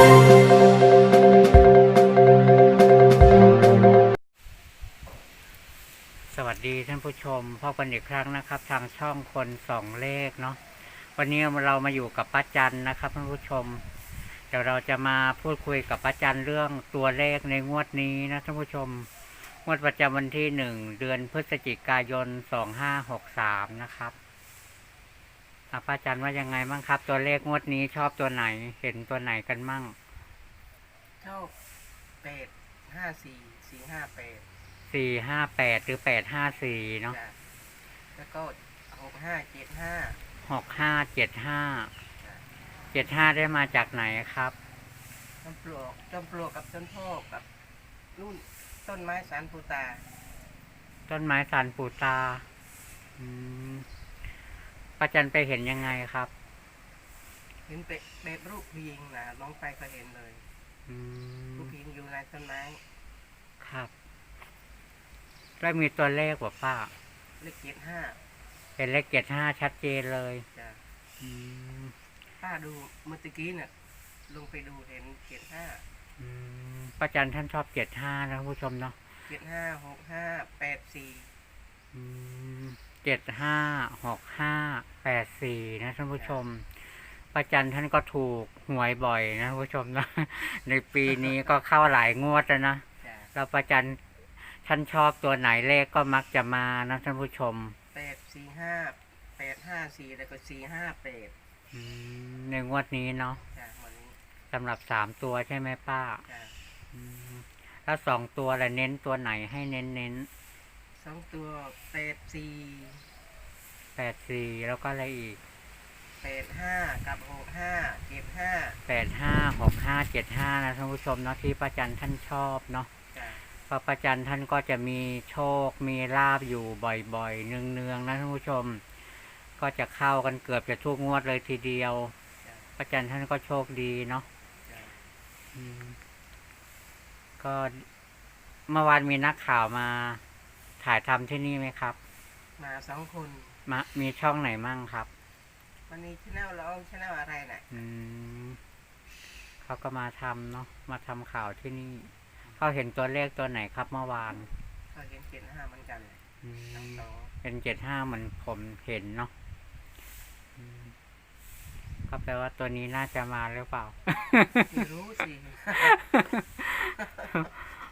สวัสดีท่านผู้ชมพบกันอีกครั้งนะครับ ทางช่องคนสองเลขเนาะวันนี้เรามาอยู่กับป้าจันนะครับท่านผู้ชม เดี๋ยวเราจะมาพูดคุยกับป้าจันเรื่องตัวเลขในงวดนี้นะท่านผู้ชมงวดประจำวันที่หนึ่งเดือนพฤศจิกายนสองห้าหกสามนะครับ อะป้าจันว่ายังไงบ้างครับ ตัวเลขงวดนี้ชอบตัวไหน เห็นตัวไหนกันมั่งชอบแปดห้าสี่สี่ห้าแปดสี่ห้าแปดหรือแปดห้าสี่เนาะจ้ะแล้วก็หกห้าเจ็ดห้าหกห้าเจ็ดห้าเจ็ดห้าได้มาจากไหนครับต้นปลวกต้นปลวกกับต้นโพกกับนู่นต้นไม้สารปูตาต้นไม้สันปูตาอืม ป้าจันไปเห็นยังไงครับ เห็นเป็ดแบบรูปพิงนะน้องไปก็เห็นเลย อืมรูปพิงอยู่ในต้นไม้ครับ แล้วมีตัวเลขว่าป้า เลขเจ็ดห้าเป็นเลขเจ็ดห้าชัดเจนเลย จ้ะอืมป้าดูเมื่อตะกี้เนี่ยลงไปดูเห็นเจ็ดห้าอืมป้าจันท่านชอบเจ็ดห้านะท่านผู้ชมเนาะเจ็ดห้าหกห้าแปดสี่ เจ็ดห้าหกห้าแปดสี่นะท่านผู้ชมป้าจันท่านก็ถูกหวยบ่อยนะท่านผู้ชมนะในปีนี้ก็เข้าหลายงวดแล้วนะจ้ะเราประจันท่านชอบตัวไหนเลขก็มักจะมานะท่านผู้ชมแปดสี่ห้าแปดห้าสี่แล้วก็สี่ห้าแปดอืมในงวดนี้เนาะจ้ะวันนี้สำหรับสามตัวใช่ไหมป้าจ้ะอืมแล้วสองตัวละเน้นตัวไหนให้เน้นเน้น สองตัวแปดสี่แปดสี่แล้วก็อะไรอีกแปดห้ากับหกห้าเจ็ดห้าแปดห้าหกห้าเจ็ดห้านะท่านผู้ชมเนาะที่ประจันท่านชอบเนาะจ้ะเพราะประจันท่านก็จะมีโชคมีลาบอยู่บ่อยๆเนืองๆนะท่านผู้ชม ก็จะเข้ากันเกือบจะทุกงวดเลยทีเดียว จ้ะประจันท่านก็โชคดีเนาะ จ้ะอืมก็เมื่อวานมีนักข่าวมา ถ่ายทำที่นี่ไหมครับ มาสองคน มามีช่องไหนมั่งครับ วันนี้ชแนลเราชแนลอะไรน่ะ อืมเขาก็มาทำเนาะมาทำข่าวที่นี่ เขาเห็นตัวเลขตัวไหนครับเมื่อวานก็เห็นเจ็ดห้าเหมือนกันอืทั้งม สองเป็นเจ็ดห้าเหมือนผมเห็นเนาะอืมก็แปลว่าตัวนี้น่าจะมาหรือเปล่า ไม่รู้สิ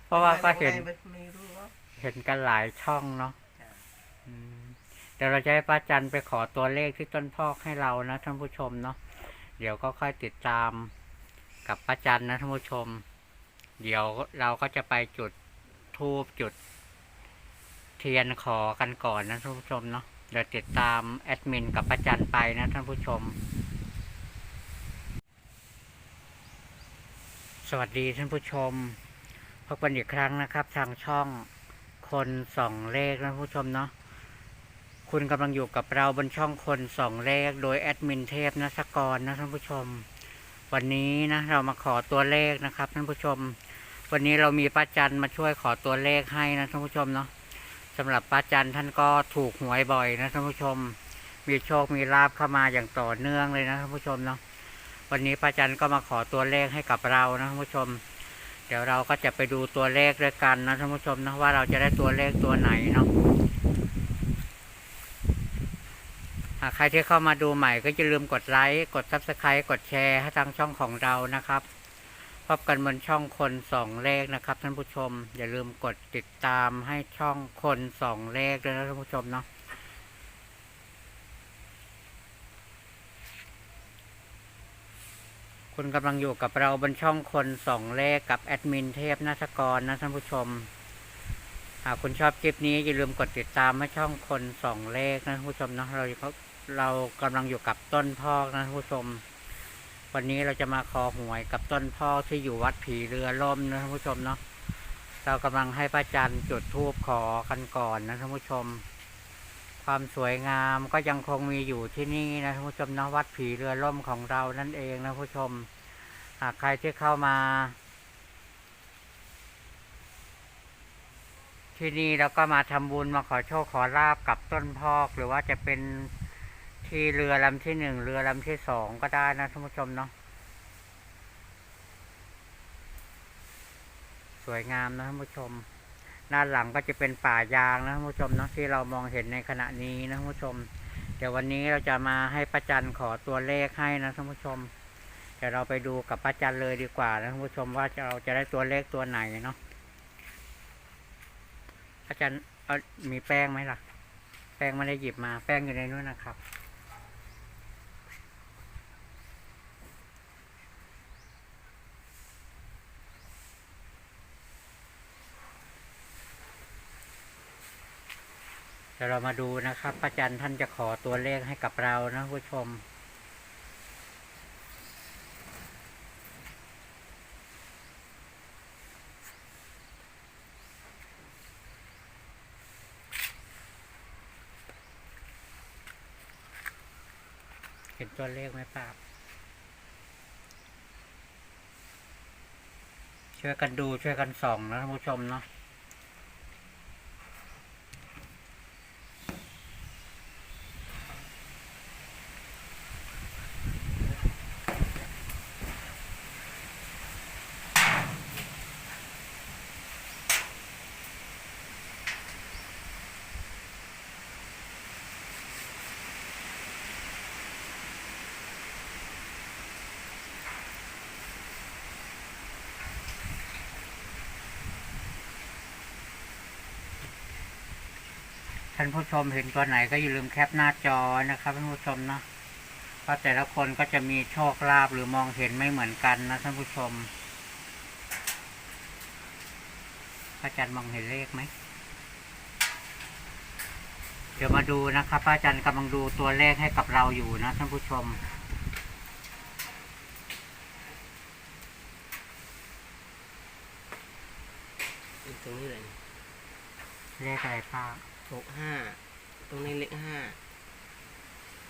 เพราะว่าก็เห็น ไม่ไม่รู้ว่า เห็นกันหลายช่องเนาะจ้ะอืมเดี๋ยวเราจะให้ป้าจันไปขอตัวเลขที่ต้นพอกให้เรานะท่านผู้ชมเนาะเดี๋ยวก็ค่อยติดตามกับป้าจันนะท่านผู้ชม เดี๋ยวเราก็จะไปจุดทูบจุด เทียนขอกันก่อนนะท่านผู้ชมเนาะเดี๋ยวติดตามแอดมินกับป้าจันไปนะท่านผู้ชม สวัสดีท่านผู้ชมพบกันอีกครั้งนะครับ ทางช่อง คนสองเลขนะผู้ชมเนาะคุณกำลังอยู่กับเราบนช่องคนสองเลข โดยแอดมินเทพนัสกรนะท่านผู้ชม วันนี้นะเรามาขอตัวเลขนะครับท่านผู้ชม วันนี้เรามีป้าจันมาช่วยขอตัวเลขให้นะท่านผู้ชมเนาะสำหรับป้าจันท่านก็ถูกหวยบ่อยนะท่านผู้ชม มีโชคมีลาบเข้ามาอย่างต่อเนื่องเลยนะท่านผู้ชมเนาะวันนี้ป้าจันก็มาขอตัวเลขให้กับเรานะท่านผู้ชม เดี๋ยวเราก็จะไปดูตัวเลขด้วยกันนะท่านผู้ชมนะว่าเราจะได้ตัวเลขตัวไหนเนาะหากใครที่เข้ามาดูใหม่ก็อย่าลืมกดไลค์ กด subscribe กดแชร์ให้ทางช่องของเรานะครับ พบกันบนช่องคนสองเลขนะครับท่านผู้ชม อย่าลืมกดติดตามให้ช่องคนสองเลขด้วยนะท่านผู้ชมเนาะ คุณกำลังอยู่กับเราบนช่องคนสองเลขกับแอดมินเทพนาฏกรนะท่านผู้ชม หากคุณชอบคลิปนี้อย่าลืมกดติดตามให้ช่องคนสองเลขนะท่านผู้ชมเนาะเราเรากำลังอยู่กับต้นพอกนะท่านผู้ชม วันนี้เราจะมาขอหวยกับต้นพ่อที่อยู่วัดผีเรือล่มนะท่านผู้ชมเนาะเรากำลังให้พระจันทร์จุดธูปขอกันก่อนนะท่านผู้ชม ความสวยงามก็ยังคงมีอยู่ที่นี่นะท่านผู้ชมนะวัดผีเรือล่มของเรานั่นเองนะผู้ชมหากใครที่เข้ามา ที่นี่แล้วก็มาทำบุญมาขอโชคขอลาบกับต้นพอก หรือว่าจะเป็นที่เรือลำที่หนึ่งเรือลำที่สองก็ได้นะท่านผู้ชมเนาะสวยงามนะท่านผู้ชม ด้านหลังก็จะเป็นป่ายางนะท่านผู้ชมนะที่เรามองเห็นในขณะนี้นะท่านผู้ชม เดี๋ยววันนี้เราจะมาให้ป้าจันขอตัวเลขให้นะท่านผู้ชมเดี๋ยวเราไปดูกับป้าจันเลยดีกว่านะท่านผู้ชมว่าเราจะได้ตัวเลขตัวไหนเนาะป้าจันเอามีแป้งไหมล่ะ แป้งไม่ได้หยิบมา แป้งอยู่ในนู้นนะครับ ดี๋ยวเรามาดูนะครับป้าจันทร์ท่านจะขอตัวเลขให้กับเรานะผู้ชม เห็นตัวเลขไหมป้าบช่วยกันดูช่วยกันส่องนะท่านผู้ชมเนาะ ท่านผู้ชมเห็นตัวไหนก็อย่าลืมแคปหน้าจอนะครับท่านผู้ชมเนาะเพราะแต่ละคนก็จะมีโชคลาภหรือมองเห็นไม่เหมือนกันนะท่านผู้ชมพระอาจารย์มองเห็นเลขไหม เดี๋ยวมาดูนะครับพระอาจารย์กำลังดูตัวเลขให้กับเราอยู่นะท่านผู้ชมตรงนี้เลยเลขอะไรป้า หกห้าตรงนี้เลขห้า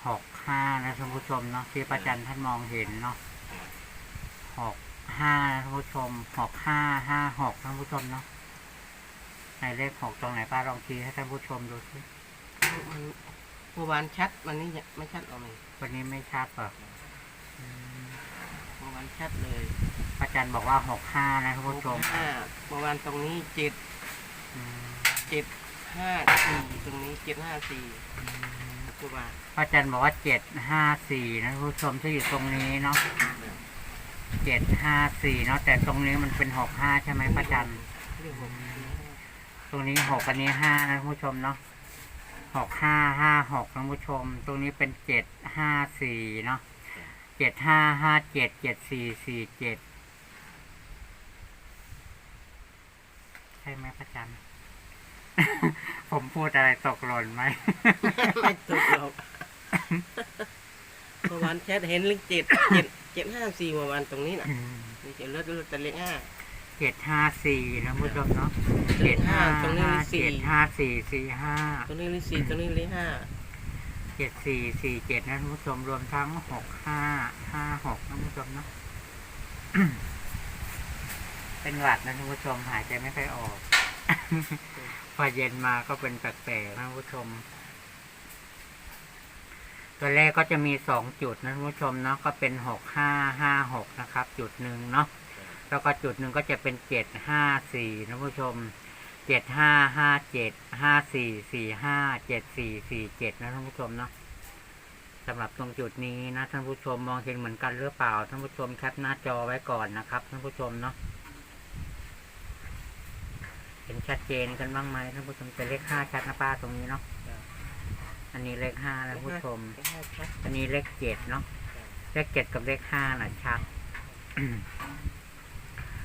หกห้านะท่านผู้ชมเนาะที่พระอาจารย์ท่านมองเห็นเนาะหกห้านะท่านผู้ชมหกห้าห้าหกท่านผู้ชมเนาะในเลขหกตรงไหนป้าลองชี้ให้ท่านผู้ชมดูสิมันเมื่อวานชัดวันนี้ยังไม่ชัดหรอกไหมวันนี้ไม่ชัดเหรออืมเมื่อวานชัดเลยพระอาจารย์บอกว่าหกห้านะท่านหผู้กชมห้าเมื่อวานตรงนี้เจ็ดอืมเจ็ด ห้าสี่ตรงนี้เจ็ดห้าสี่เมื่อวาพระอาจารย์บอกว่าเจ็ดห้าสี่นะท่านผู้ชมที่อยู่ตรงนี้เนาะเจ็ดห้าสี่เนาะแต่ตรงนี้มันเป็นหกห้าใช่ไหมพระอาจารย์เรื่องหกตรงนี้หกอันนี้ห้านะท่านผู้ชมเนาะหกห้าห้าหกท่านผู้ชม ตรงนี้เป็นเจ็ดห้าสี่เนาะเจ็ดห้าห้าเจ็ดเจ็ดสี่สี่เจ็ดใช่ไหมพระอาจารย์ ผมพูดอะไรตกหล่นไหม ไม่ถูกหรอกเมื่อวานแชทเห็นเลขเจ็ดเจ็ดเจ็ดห้าสี่เมื่อวานตรงนี้น่ะนี่จะเลือดเลือดแต่เลขห้า เจ็ดห้าสี่นะผู้ชมเนาะเลเจ็ขดห้าห้าตรงนี้ห้าเลขสี่ เจ็ดห้าสี่สี่ห้า ตรงนี้เลขสี่ตรงนี้เลขห้าเจ็ดสี่สี่เจ็ดนะท่านผู้ชมรวมทั้งหกห้าห้าหกนะท่านผู้ชมเนาะ เป็นหวัดนะท่านผู้ชมหายใจไม่ค่อยออก พอเย็นมาก็เป็นแปลกๆนะท่านผู้ชม ตัวเลขก็จะมีสองจุดนะท่านผู้ชมเนาะก็เป็นหกห้าห้าหกนะครับ จุดหนึ่งเนาะแล้วก็จุดหนึ่งก็จะเป็นเจ็ดห้าสี่นะท่านผู้ชมเจ็ดห้าห้าเจ็ดห้าสี่สี่ห้าเจ็ดสี่สี่เจ็ดนะท่านผู้ชมเนาะสำหรับตรงจุดนี้นะท่านผู้ชมมองเห็นเหมือนกันหรือเปล่าท่านผู้ชมแคปหน้าจอไว้ก่อนนะครับท่านผู้ชมเนาะ เห็นชัดเจนกันบ้างไหมท่านผู้ชมเป็นเลขห้าชัดนะป้าตรงนี้เนาะอันนี้เลขห้านะท่านผู้ชมเลขห้าชัดอันนี้เลขเจ็ดเนาะเลขเจ็ดกับเลขห้าน่ะชัด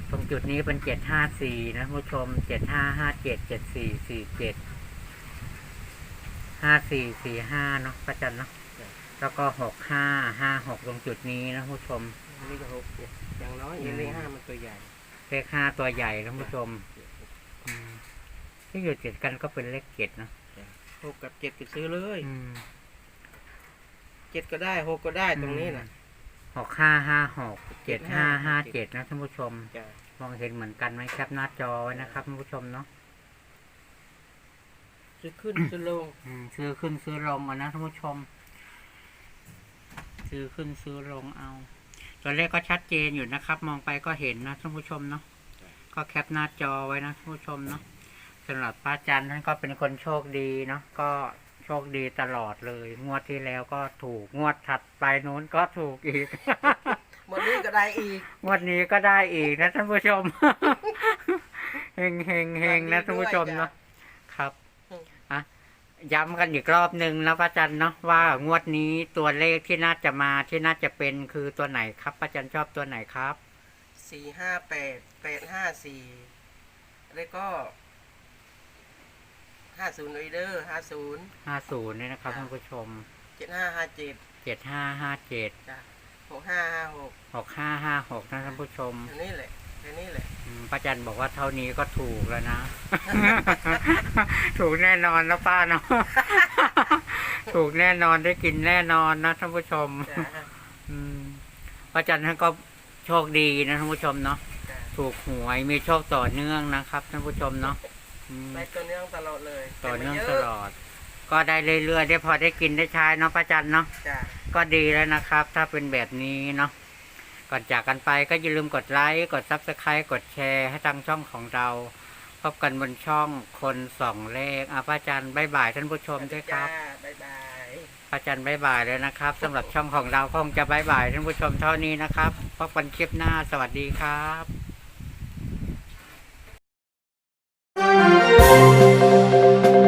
ตรงจุดนี้เป็นเจ็ดห้าสี่นะผู้ชมเจ็ดห้าห้าเจ็ดเจ็ดสี่สี่เจ็ดห้าสี่สี่ห้าเนาะประจันเนาะแล้วก็หกห้าห้าหกตรงจุดนี้นะผู้ชมอันนี้ก็หกเนี่ยอย่างน้อยเอเลขห้ามันตัวใหญ่เลขห้าตัวใหญ่นะผู้ชมอืม ที่อยู่ติดกันก็เป็นเลขเจ็ดเนาะหกกับเจ็ดก็ซื้อเลยอืมเจ็ดก็ได้หกก็ได้ตรงนี้น่ะหกห้าห้าหกเจ็ดห้าห้าเจ็ดนะท่านผู้ชมจ้ะมองเห็นเหมือนกันไหมแคปหน้าจอไว้นะครับท่านผู้ชมเนาะซื้อขึ้นซื้อลงอืมซื้อขึ้นซื้อลงเอานะท่านผู้ชม ซื้อขึ้นซื้อลงเอา ตัวเลขก็ชัดเจนอยู่นะครับ มองไปก็เห็นนะท่านผู้ชมเนาะก็แคปหน้าจอไว้นะท่านผู้ชมเนาะ สำหรับป้าจันท่านก็เป็นคนโชคดีเนาะก็โชคดีตลอดเลย งวดที่แล้วก็ถูกงวดถัดไปนู้นก็ถูกอีก หมดนี้ก็ได้อีก งวดนี้ก็ได้อีกนะท่านผู้ชม เฮงเฮงเฮงนะท่านผู้ชมเนาะครับอืมอะย้ำกันอีกรอบหนึ่งนะป้าจันเนาะว่างวดนี้ตัวเลขที่น่าจะมาที่น่าจะเป็นคือตัวไหนครับป้าจันชอบตัวไหนครับสี่ห้าแปดแปดห้าสี่แล้วก็ ห้าศูนย์เดอร์ห้าศูนย์ห้าศูนย์นี่นะครับท่านผู้ชมเจ็ดห้าห้าเจ็ดเจ็ดห้าห้าเจ็ดจ้ะหกห้าห้าหกหกห้าห้าหกนะท่านผู้ชมอันนี้แหละอันนี้แหละอืมป้าจันบอกว่าเท่านี้ก็ถูกแล้วนะ ถูกแน่นอนนะป้าเนาะ ถูกแน่นอนได้กินแน่นอนนะท่านผู้ชม จ้ะอืมป้าจันท่านก็โชคดีนะท่านผู้ชมเนาะ จ้ะถูกหวยมีโชคต่อเนื่องนะครับท่านผู้ชมเนาะอืม ได้ต่อเนื่องตลอดเลยต่อเนื่องแต่ตไม่ยะลอด ก็ได้เรื่อยๆได้พอได้กินได้ใช้เนาะป้าจันเนาะจ้ะก็ดีแล้วนะครับ ถ้าเป็นแบบนี้เนาะก่อนจากกันไปก็อย่าลืมกดไลค์กดซับสไครต์กดแชร์ให้ทางช่องของเรา พบกันบนช่องคนสองเลขอาป้าจันบายบายท่านผู้ชมด้วยครับ จ้าบ๊ายบายป้าจันบายบายเลยนะครับสำหรับช่องของเราคงจะบายบายท่านผู้ชมเท่านี้นะครับพบกันคลิปหน้าสวัสดีครับ you